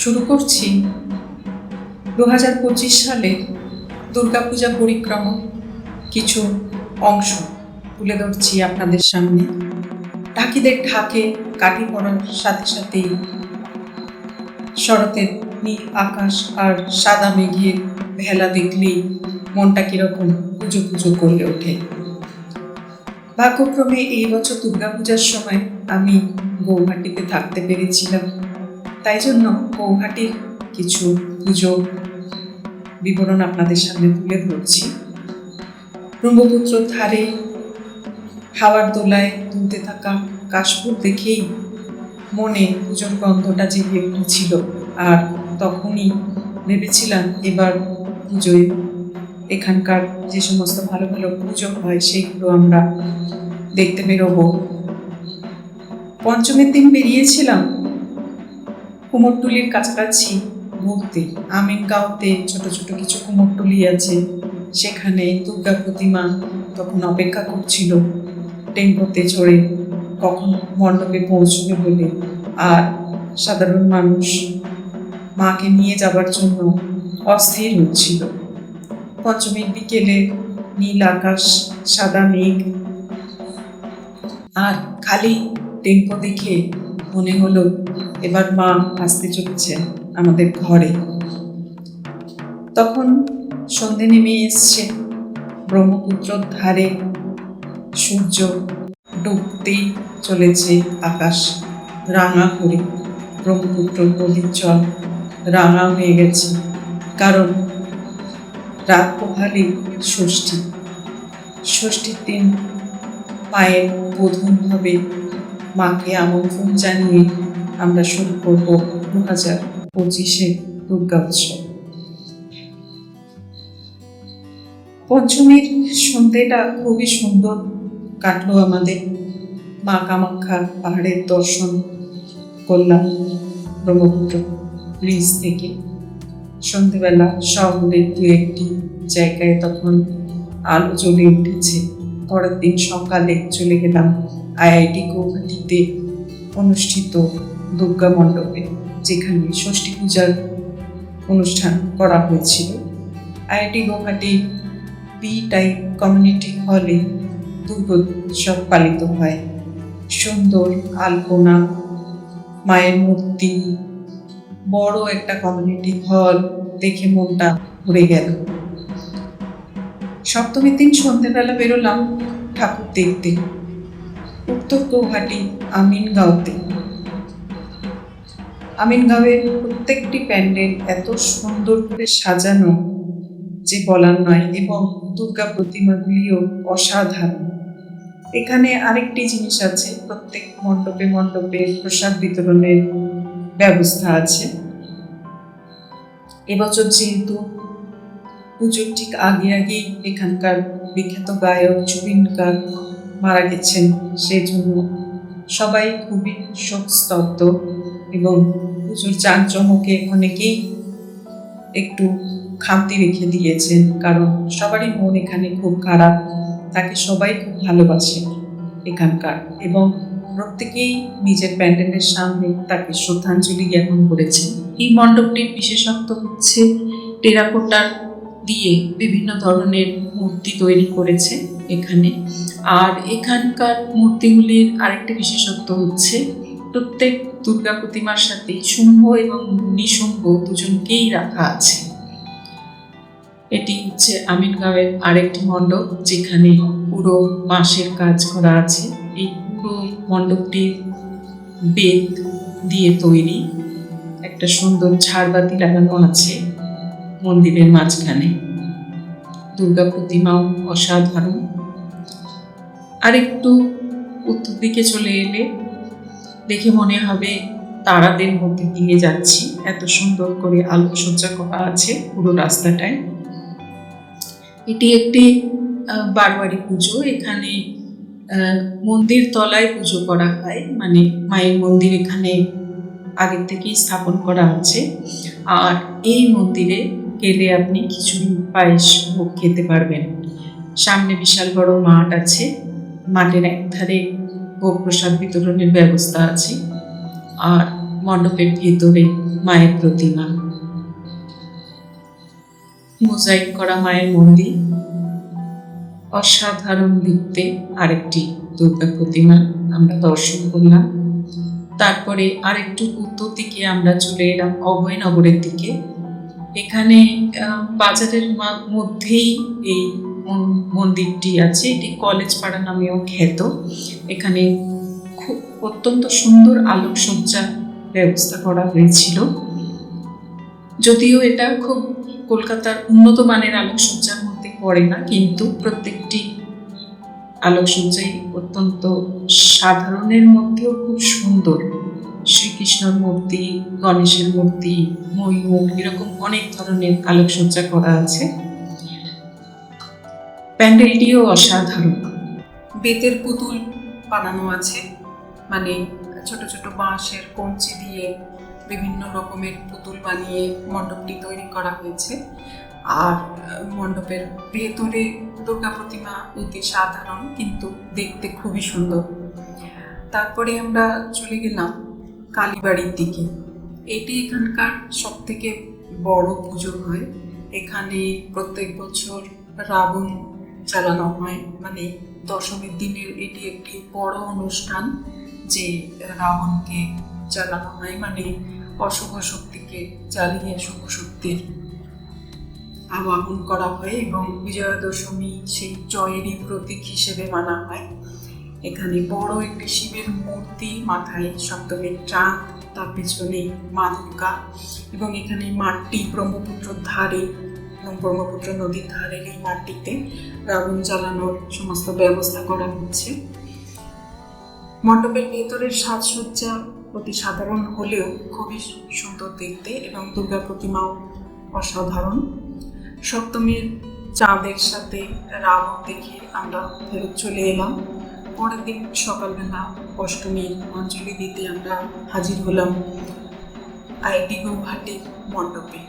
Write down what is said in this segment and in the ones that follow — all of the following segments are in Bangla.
শুরু করছি। দু হাজার পঁচিশ সালে দুর্গাপূজা পরিক্রমা কিছু অংশ তুলে ধরছি আপনাদের সামনে। ঢাকিদের ঢাকে কাটি পড়ার সাথে সাথেই শরতের নীল আকাশ আর সাদা মেঘের ভেলা দেখলেই মনটা কীরকম পুজো পুজো করে ওঠে। ভাগ্যক্রমে এই বছর দুর্গাপূজার সময় আমি গৌহাটিতে থাকতে পেরেছিলাম। তাই জন্য গৌহাটির কিছু পুজো বিবরণ আপনাদের সামনে তুলে ধরছি। ব্রহ্মপুত্র ধারে, হাওয়ার দোলায় তুলতে থাকা কাশফুল দেখেই মনে পুজোর গন্ধটা জেগে উঠেছিল। আর তখনই ভেবেছিলাম এবার পুজোয় এখানকার যে সমস্ত ভালো ভালো পুজো হয় সেইগুলো আমরা দেখতে বেরোবো। পঞ্চমের দিন বেরিয়েছিলাম। কুমোরটুলির কাছাকাছি ঘুরতে আমিনগাঁওতে ছোট ছোট কিছু কুমোরটুলি আছে। সেখানে দুর্গা প্রতিমা তখন অপেক্ষা করছিল টেম্পোতে চড়ে। কখন মণ্ডপে পৌঁছবে বলে আর সাধারণ মানুষ মাকে নিয়ে যাবার জন্য অস্থির হচ্ছিল। পঞ্চমীর বিকেলে নীল আকাশ, সাদা মেঘ আর খালি টেম্পো দেখে মনে হলো এবার মা আসতে চলেছে আমাদের ঘরে। তখন সন্ধে নেমে এসছে। ব্রহ্মপুত্রর ধারে সূর্য ডুবতেই চলেছে আকাশ। রাঙা করে ব্রহ্মপুত্র নদীর জল রাঙা হয়ে গেছে। কারণ রাত পোহালে ষষ্ঠী। ষষ্ঠীর দিন মায়ের বোধন হবে। মাকে আমন্ত্রণ জানিয়ে আমরা শুরু করব দু হাজার পঁচিশে দুর্গা উৎসব। পঞ্চমীর সন্ধ্যেটা খুবই সুন্দর, কাটলো আমাদের মা কামাখ্যা পাহাড়ের দর্শন করলাম ব্রহ্মপুত্র ব্রিজ থেকে। সন্ধেবেলা শহরের দু একটি জায়গায় তখন আলো জ্বলে উঠেছে। পরের দিন সকালে চলে গেলাম আইআইটি গৌহাটিতে অনুষ্ঠিত দুর্গা মণ্ডপে, যেখানে ষষ্ঠী পূজার অনুষ্ঠান করা হয়েছিল। IIT Guwahati B type community হলে দুর্গোৎসব পালিত হয়। সুন্দর আলপনা, মায়ের মূর্তি, বড় একটা কমিউনিটি হল দেখে মনটা ভরে গেল। সপ্তমীর দিন সন্ধ্যেবেলা বেরোলাম ঠাকুর দেখতে। উত্তর গৌহাটি আমিনগাঁওতে। আমিনগাঁওয়ের প্রত্যেকটি প্যান্ডেল এত সুন্দর করে সাজানো যে বলার নয়, এবং দুর্গা প্রতিমাগুলিও অসাধারণ। এখানে আরেকটি জিনিস আছে, প্রত্যেক মণ্ডপে মণ্ডপে প্রসাদ বিতরণের ব্যবস্থা আছে। এবছর যেহেতু পুজোর ঠিক আগে আগেই এখানকার বিখ্যাত গায়ক জুবিন গার্গ মারা গেছেন, সেজন্য সবাই খুবই শোকস্তব্ধ। এবং পুজোর চাঞ্চমকে অনেকেই একটু খামতি রেখে দিয়েছেন কারণ সবারই মন এখানে খুব খারাপ। তাকে সবাই খুব ভালোবাসে এখানকার এবং প্রত্যেকেই নিজের প্যান্ডেলের সামনে তাকে শ্রদ্ধাঞ্জলি জ্ঞাপন করেছে। এই মণ্ডপটির বিশেষত্ব হচ্ছে টেরাকোটার দিয়ে বিভিন্ন ধরনের মূর্তি তৈরি করেছে এখানে। আর এখানকার মূর্তিগুলির আরেকটি বিশেষত্ব হচ্ছে প্রত্যেক দুর্গা প্রতিমার সাথে শুম্ভ এবং নিশুম্ভ দুজনকেই রাখা আছে। এটি হচ্ছে আমিনগাঁওয়ের আরেকটি মণ্ডপ, যেখানে পুরো বাঁশের কাজ করা আছে। এই পুরো মণ্ডপটি বেদ দিয়ে তৈরি। একটা সুন্দর ঝাড়বাতি লাগানো আছে মন্দিরের মাঝখানে। দুর্গা প্রতিমাও অসাধারণ। আর একটু উত্তর দিকে চলে এলে দেখে মনে হবে তারাদের মধ্যে দিয়ে যাচ্ছি। এত সুন্দর করে আলোকসজ্জা করা আছে পুরো রাস্তাটায়। এটি একটি আহ, বারোয়ারি পুজো। এখানে মন্দির তলায় পুজো করা হয়। মানে মায়ের মন্দির এখানে আগের থেকেই স্থাপন করা আছে। আর এই মন্দিরে গেলে আপনি খিচুড়ি পায়েস ভোগ খেতে পারবেন। সামনে বিশাল বড় মাঠ আছে। মাঠের একধারে ভোগ প্রসাদ বিতরণের ব্যবস্থা আছে। আর মণ্ডপের ভেতরে মায়ের প্রতিমা। মোজাইক করা মায়ের মন্দির। অসাধারণ দেখতে আরেকটি দুর্গা প্রতিমা আমরা দর্শন করলাম। তারপরে আরেকটু উত্তর দিকে আমরা চলে এলাম অভয়নগরের দিকে। এখানে বাজারের মধ্যেই এই মন্দিরটি আছে? এটি কলেজ পাড়া নামেও খ্যাত। এখানে খুব অত্যন্ত সুন্দর আলোকসজ্জার ব্যবস্থা করা হয়েছিল। যদিও এটা খুব কলকাতার উন্নত মানের আলোকসজ্জার মধ্যে পড়ে না, কিন্তু প্রত্যেকটি আলোকসজ্জাই অত্যন্ত সাধারণের মধ্যেও খুব সুন্দর। শ্রীকৃষ্ণর মূর্তি, গণেশের মূর্তি, ময়ূর, এরকম অনেক ধরনের আলোকসজ্জা করা আছে। প্যান্ডেলটিও অসাধারণ। বেতের পুতুল বানানো আছে। মানে ছোট ছোট বাঁশের কঞ্চি দিয়ে বিভিন্ন রকমের পুতুল বানিয়ে মণ্ডপটি তৈরি করা হয়েছে। আর মণ্ডপের ভেতরে দুর্গা প্রতিমা অতি সাধারণ, কিন্তু দেখতে খুবই সুন্দর। তারপরে আমরা চলে গেলাম কালীবাড়ির দিকে। এটি এখানকার সব থেকে বড় পুজো হয়। এখানে প্রত্যেক বছর রাবণ চালানো হয়। মানে দশমীর দিনের এটি একটি বড় অনুষ্ঠান যে রাবণকে চালানো হয়। মানে অশুভ শক্তিকে জ্বালিয়ে শুভ শক্তির আবাহন করা হয় এবং বিজয়া দশমী সেই জয়েরই প্রতীক হিসেবে মানা হয়। এখানে বড় একটি শিবের মূর্তি, মাথায় সপ্তমীর চাঁদ, তার পেছনে মা দুর্গা এবং এখানে মাঠটি ব্রহ্মপুত্রর ধারে এবং ব্রহ্মপুত্র নদীর ধারের এই মাঠটিতে রাবণ জ্বালানোর সমস্ত ব্যবস্থা করা হচ্ছে। মণ্ডপের ভেতরের সাজসজ্জা অতি সাধারণ হলেও খুবই সুন্দর দেখতে এবং দুর্গা প্রতিমাও অসাধারণ। সপ্তমীর চাঁদের সাথে রাবণ দেখে আমরা ফেরত চলে এলাম। পরের দিন সকালবেলা অষ্টমীর অঞ্জলি দিতে আমরা হাজির হলাম আইটি গৌহাটির মণ্ডপে।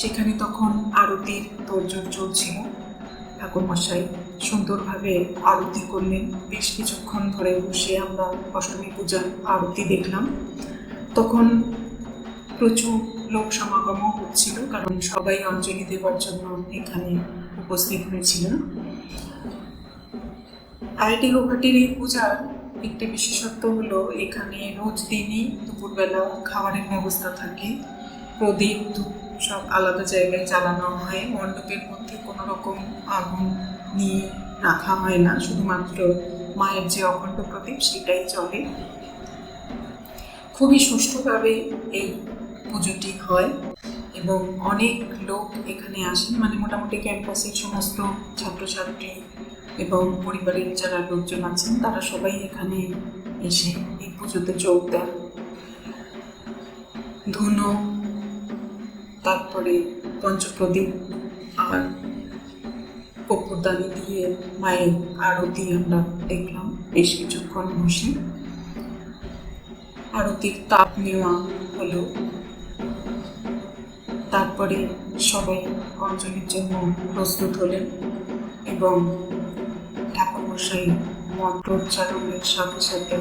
সেখানে তখন আরতির তোড়জোড় চলছিল। ঠাকুরমশাই সুন্দরভাবে আরতি করলেন। বেশ কিছুক্ষণ ধরে বসে আমরা অষ্টমী পূজার আরতি দেখলাম। তখন প্রচুর লোক সমাগমও হচ্ছিল, কারণ সবাই অঞ্জলি দেওয়ার জন্য এখানে উপস্থিত হয়েছিলেন। আইটি গৌহাটির এই পূজার একটি বিশেষত্ব হলো, এখানে রোজ দিনই দুপুরবেলা খাবারের ব্যবস্থা থাকে। প্রদীপ, ধূপ সব আলাদা জায়গায় জ্বালানো হয়। মণ্ডপের মধ্যে কোনো রকম আগুন নিয়ে রাখা হয় না। শুধুমাত্র মায়ের যে অখণ্ড প্রদীপ সেটাই চলে। খুবই সুষ্ঠুভাবে এই পুজোটি হয় এবং অনেক লোক এখানে আসেন। মানে মোটামুটি ক্যাম্পাসের সমস্ত ছাত্রছাত্রী এবং পরিবারের যারা লোকজন আছেন, তারা সবাই এখানে এসে এই পুজোতে যোগ দেন। ধুনো তারপরে পঞ্চপ্রদীপ আর কপুরদানি দিয়ে মায়ের আরতি আমরা দেখলাম। বেশ কিছুক্ষণ বসে। আরতির তাপ নেওয়া হলো। তারপরে সবাই অঞ্জলির জন্য প্রস্তুত হলেন এবং ঠাকুরমশাই মন্ত্রোচ্চারণের সাথে সাথে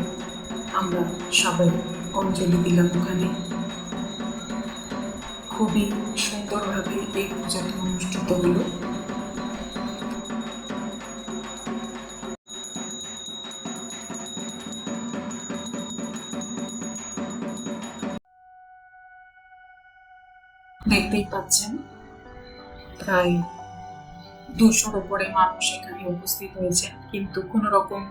আমরা সবাই অঞ্জলি দিলাম ওখানে। খুবই সুন্দরভাবে এই পূজাটি অনুষ্ঠিত হলো। দেখতেই পাচ্ছেন, প্রায় দুশোর উপরে মানুষ এখানে উপস্থিত হয়েছেন কিন্তু কোনো রকম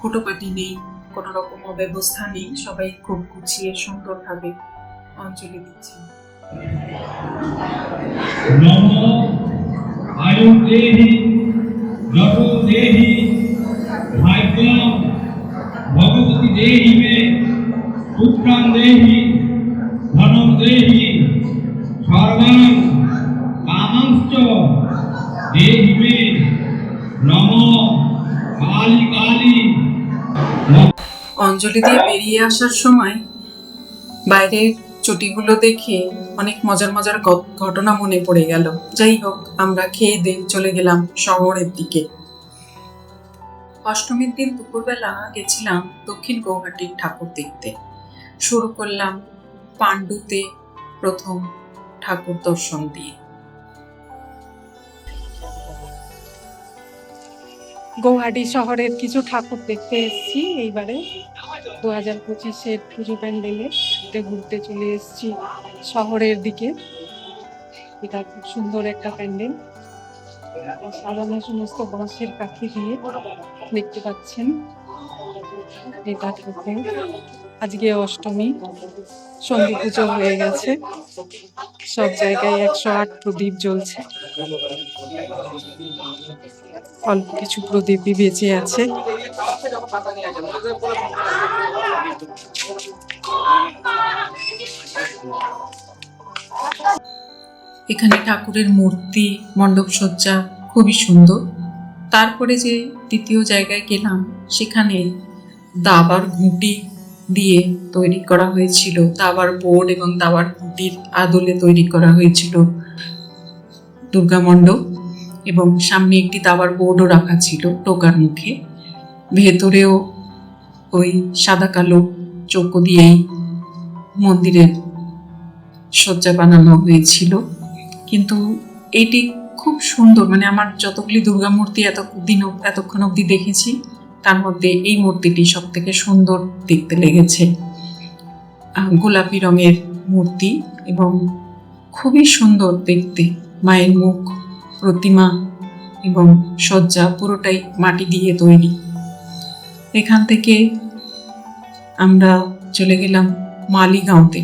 হুটোপাটি নেই, কোনো রকম অব্যবস্থা নেই, সবাই খুব গুছিয়ে সুন্দরভাবে অঞ্জলি দিচ্ছে। নম আয়ু দেহি যত দেহি ভাগ্যম ভগবতী দেহি মে পুত্রাং দেহি ধনম দেহি সর্বাং কামাংশ্চ দেহি মে নম কালী কালী অঞ্জলি দিয়ে বেরিয়ে আসার সময় বাইরের চটিগুলো দেখে অনেক মজার মজার ঘটনা মনে পড়ে গেল। যাই হোক, আমরা খেয়ে দিয়ে চলে গেলাম শহরের দিকে। অষ্টমীর দিন দুপুরবেলা গেছিলাম দক্ষিণ গৌহাটির ঠাকুর দেখতে। শুরু করলাম পাণ্ডুতে প্রথম ঠাকুর দর্শন দিয়ে। গৌহাটি শহরের কিছু ঠাকুর দেখতে এসেছি এইবারে। দু হাজার পঁচিশের পুজো প্যান্ডেলে। ঘুরতে ঘুরতে চলে এসেছি শহরের দিকে। এটা খুব সুন্দর একটা প্যান্ডেল। সাজানো সমস্ত বাঁশের কাঠি দিয়ে দেখতে পাচ্ছেন। এটা ঠাকুর আজকে অষ্টমী। সন্ধি পুজো হয়ে গেছে। সব জায়গায় একশো আট প্রদীপ জ্বলছে। অল্প কিছু প্রদীপই বেঁচে আছে। এখানে ঠাকুরের মূর্তি মণ্ডপ সজ্জা খুবই সুন্দর। তারপরে যে দ্বিতীয় জায়গায় গেলাম, সেখানে দাবার ঘুঁটি দিয়ে তৈরি করা হয়েছিল। দাবার বোর্ড এবং দাবার ঘুঁটির আদলে তৈরি করা হয়েছিল দুর্গা মণ্ডপ এবং সামনে একটি দাবার বোর্ডও রাখা ছিল টোকার মুখে। ভেতরেও ওই সাদা কালো চৌকো দিয়েই মন্দিরের শয্যা বানানো হয়েছিল। কিন্তু এটি খুব সুন্দর মানে আমার যতগুলি দুর্গা মূর্তি এত দিন এতক্ষণ অবধি দেখেছি, তার মধ্যে এই মূর্তিটি সব থেকে সুন্দর দেখতে লেগেছে। গোলাপি রঙের মূর্তি এবং খুবই সুন্দর দেখতে, মায়ের মুখ, প্রতিমা এবং শয্যা পুরোটাই মাটি দিয়ে তৈরি। এখান থেকে আমরা চলে গেলাম মালিগাঁওতে।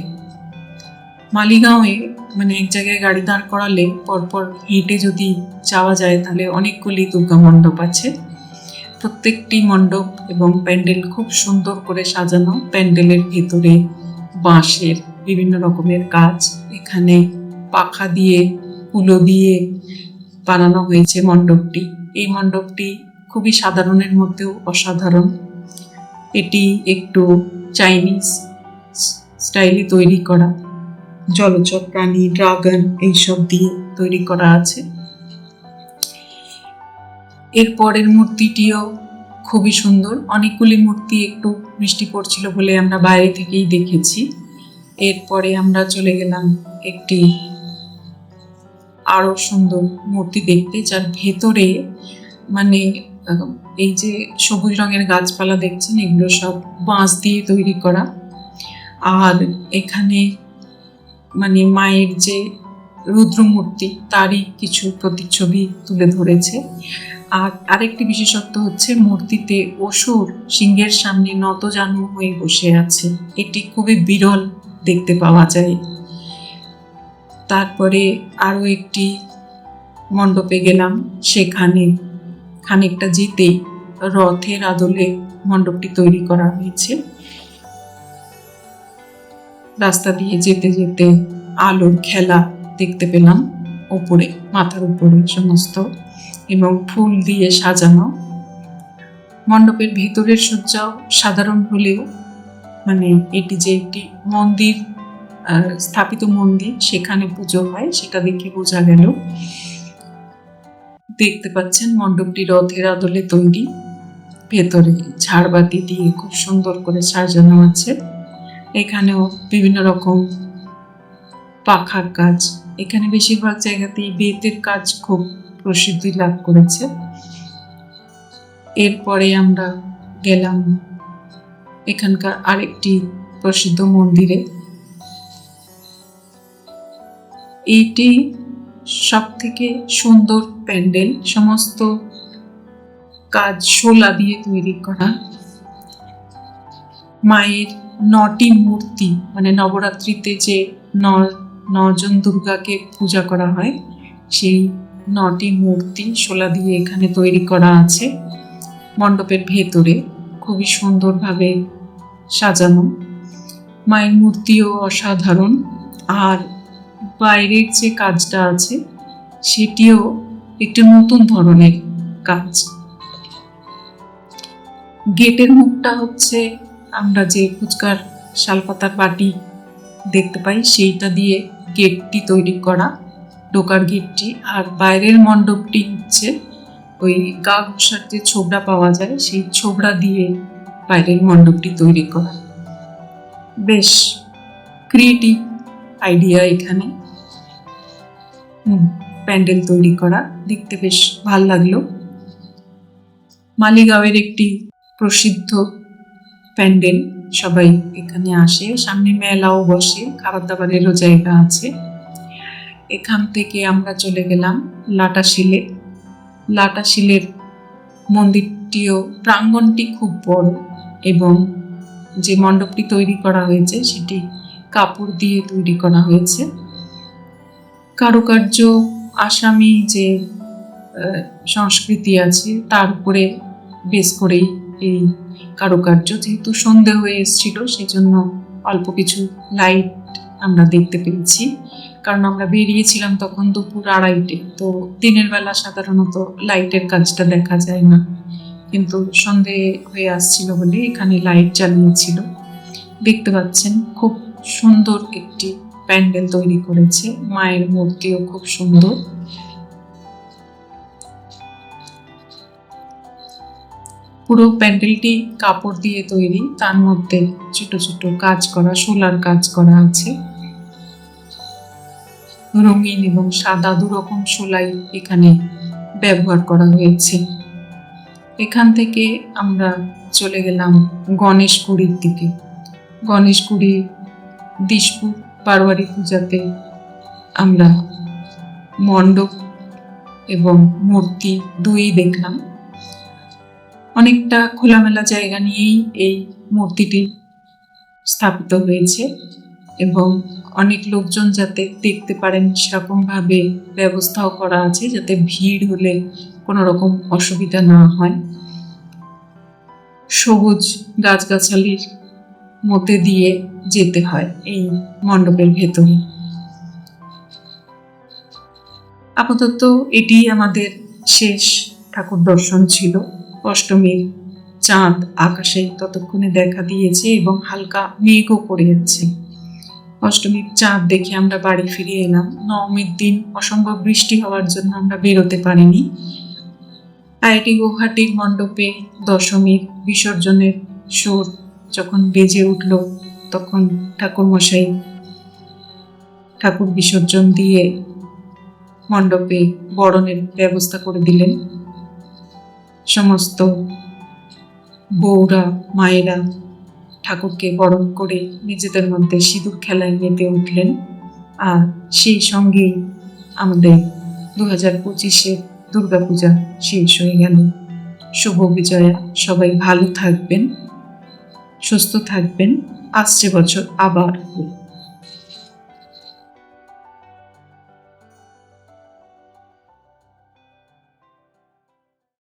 মালিগাঁওয়ে মানে এক জায়গায় গাড়ি দাঁড় করালে পরপর হেঁটে যদি যাওয়া যায় তাহলে অনেকগুলি দুর্গা মণ্ডপ আছে। প্রত্যেকটি মণ্ডপ এবং প্যান্ডেল খুব সুন্দর করে সাজানো। প্যান্ডেলের ভেতরে বাঁশের বিভিন্ন রকমের কাজ এখানে পাখা দিয়ে কুলো দিয়ে বানানো হয়েছে মণ্ডপটি। এই মণ্ডপটি খুবই সাধারণের মধ্যেও অসাধারণ। এটি একটু চাইনিজ স্টাইলে তৈরি করা, জলচর প্রাণী, ড্রাগন এইসব দিয়ে তৈরি করা আছে। এর পরের মূর্তিটিও খুবই সুন্দর। অনেকগুলি মূর্তি একটু বৃষ্টি পড়ছিল বলে আমরা বাইরে থেকেই দেখেছি। এরপরে আমরা চলে গেলাম একটি আরও সুন্দর মূর্তি দেখতে, যার ভেতরে মানে এই যে সবুজ রঙের গাছপালা দেখছেন, এগুলো সব বাঁশ দিয়ে তৈরি করা। আর এখানে মানে মায়ের যে রুদ্রমূর্তি, তারই কিছু প্রতিচ্ছবি তুলে ধরেছে। আর আরেকটি বিশেষত্ব হচ্ছে, মূর্তিতে অসুর সিংহের সামনে নতজানু হয়ে বসে আছে। এটি খুবই বিরল দেখতে পাওয়া যায়। তারপরে আরও একটি মণ্ডপে গেলাম, সেখানে খানিকটা যেতেই রথের আদলে মণ্ডপটি তৈরি করা হয়েছে। রাস্তা দিয়ে যেতে যেতে আলোর খেলা দেখতে পেলাম ওপরে, মাথার উপরে সমস্ত, এবং ফুল দিয়ে সাজানো। মণ্ডপের ভেতরের সজ্জাও সাধারণ হলেও মানে এটি যে একটি মন্দির স্থাপিত মন্দির, সেখানে পুজো হয়, সেটা দেখে বোঝা গেল। দেখতে পাচ্ছেন মণ্ডপটি রথের আদলে তৈরি। ভেতরে ঝাড়বাতি দিয়ে খুব সুন্দর করে সাজানো আছে। এখানেও বিভিন্ন রকম পাখার কাজ। এখানে বেশিরভাগ জায়গাতেই বেতের কাজ খুব প্রসিদ্ধি লাভ করেছে। এরপরে আমরা গেলাম এখানকার আরেকটি প্রসিদ্ধ মন্দিরে। এইটি সব থেকে সুন্দর প্যান্ডেল, সমস্ত কাজ শোলা দিয়ে তৈরি করা। মায়ের নটি মূর্তি মানে নবরাত্রিতে যে ন নজন দুর্গাকে পূজা করা হয়, সেই নটি মূর্তি শোলা দিয়ে এখানে তৈরি করা আছে মণ্ডপের ভেতরে। খুবই সুন্দরভাবে সাজানো। মায়ের মূর্তিও অসাধারণ। আর বাইরের যে কাজটা আছে, সেটিও একটি নতুন ধরনের কাজ। গেটের মুখটা হচ্ছে আমরা যে ফুচকার শালপাতার বাটি দেখতে পাই, সেইটা দিয়ে গেটটি তৈরি করা, ঢোকার গেটটি। আর বাইরের মণ্ডপটি হচ্ছে ওই গা যে ছোবড়া পাওয়া যায়, সেই ছোবড়া দিয়ে বাইরের মণ্ডপটি তৈরি করা। বেশ ক্রিয়েটিভ আইডিয়া এখানে। প্যান্ডেল তৈরি করা। দেখতে বেশ ভালো লাগল। মালিগাঁওয়ের একটি প্রসিদ্ধ প্যান্ডেল সবাই এখানে আসে। সামনে মেলাও বসে খাবার দাবারেরও জায়গা আছে। এখান থেকে আমরা চলে গেলাম লাটাশিলে। লাটাশিলের মন্দিরটিও প্রাঙ্গণটি খুব বড় এবং যে মণ্ডপটি তৈরি করা হয়েছে, সেটি কাপড় দিয়ে তৈরি করা হয়েছে। কারুকার্য, আসামি যে সংস্কৃতি আছে, তার উপরে বেস করেই এই কারুকার্য যেহেতু সন্ধে হয়ে এসেছিল, সেজন্য অল্প কিছু লাইট আমরা দেখতে পেয়েছি। কারণ আমরা বেরিয়েছিলাম তখন দুপুর আড়াইটে, তো দিনের বেলা সাধারণত লাইটের কাজটা দেখা যায় না। কিন্তু সন্ধে হয়ে আসছিল বলে এখানে লাইট জ্বালিয়েছিল। দেখতে পাচ্ছেন, খুব সুন্দর একটি প্যান্ডেল তৈরি করেছে। মায়ের মূর্তিও খুব সুন্দর। পুরো প্যান্ডেলটি কাপড় দিয়ে তৈরি। তার মধ্যে ছোট ছোট কাজ করা, সোলার কাজ করা আছে। রঙিন এবং সাদা দুরকম সোলাই এখানে ব্যবহার করা হয়েছে। এখান থেকে আমরা চলে গেলাম গণেশগুড়ির দিকে। গণেশগুড়ি দিশপুর বারোয়ারি পূজাতে আমরা মণ্ডপ এবং মূর্তি দুই দেখলাম। অনেকটা খোলামেলা জায়গা নিয়েই এই মূর্তিটি স্থাপিত হয়েছে এবং অনেক লোকজন যাতে দেখতে পারেন সেরকমভাবে ব্যবস্থাও করা আছে যাতে ভিড় হলে কোনো রকম অসুবিধা না হয়। সবুজ গাছগাছালির মধ্যে দিয়ে যেতে হয় এই মণ্ডপের ভেতরে। আপাতত এটি আমাদের শেষ ঠাকুর দর্শন ছিল। অষ্টমীর চাঁদ আকাশে ততক্ষণে দেখা দিয়েছে এবং হালকা মেঘও করে যাচ্ছে। অষ্টমীর চাঁদ দেখে আমরা বাড়ি ফিরে এলাম। নবমীর দিন অসম্ভব বৃষ্টি হওয়ার জন্য আমরা বেরোতে পারিনি। আইআইটি গুয়াহাটির মণ্ডপে দশমীর বিসর্জনের সুর যখন বেজে উঠল, তখন ঠাকুরমশাই ঠাকুর বিসর্জন দিয়ে মণ্ডপে বরণের ব্যবস্থা করে দিলেন। সমস্ত বউরা, মায়েরা ঠাকুরকে বরণ করে নিজেদের মধ্যে সিঁদুর খেলায় মেতে উঠলেন। আর সেই সঙ্গেই আমাদের দু হাজার পঁচিশে দুর্গাপূজা শেষ হয়ে গেল। শুভ বিজয়া, সবাই ভালো থাকবেন। সুস্থ থাকবেন। আসছে বছর আবার।